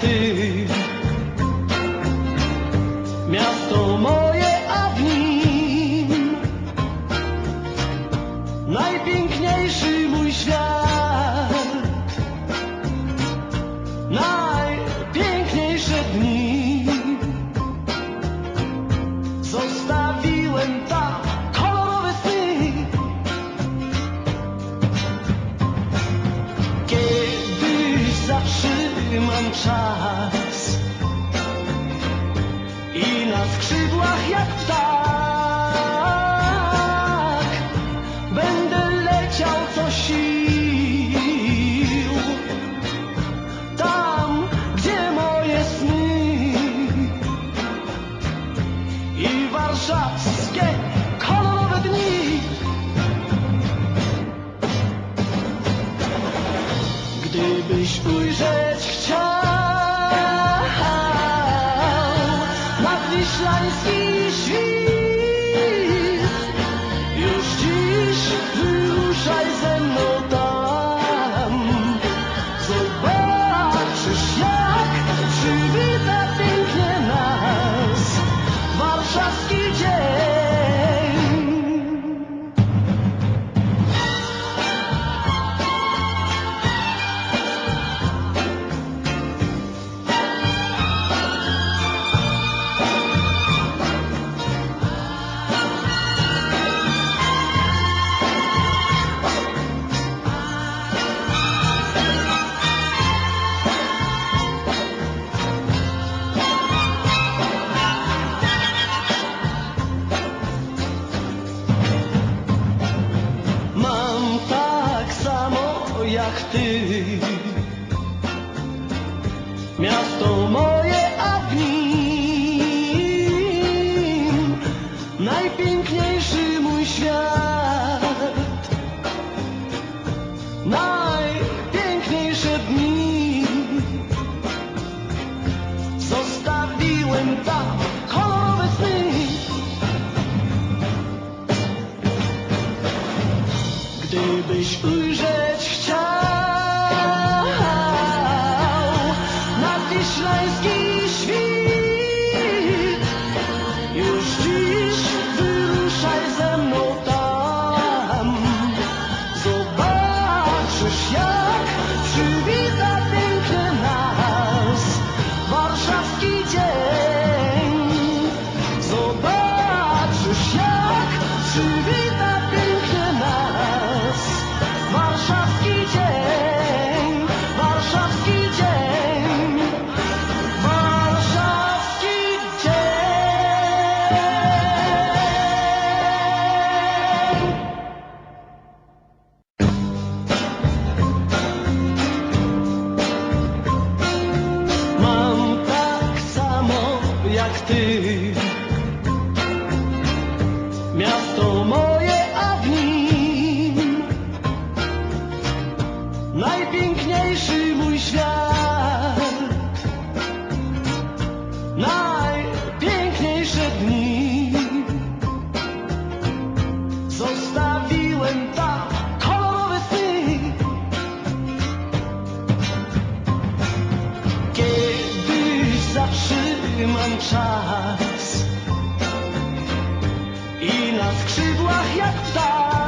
ty. Miasto czas. I na skrzydłach jak ptak Gdybyś ujrzeć chciał. Nadwiślański świt, jak ty. Miasto moje, a w nim Najpiękniejszy mój świat. Najpiękniejsze dni. Zostawiłem tam Gdybyś ty Miasto moje, a w nim Najpiękniejszy mój świat zatrzymam czas. I na skrzydłach jak ptak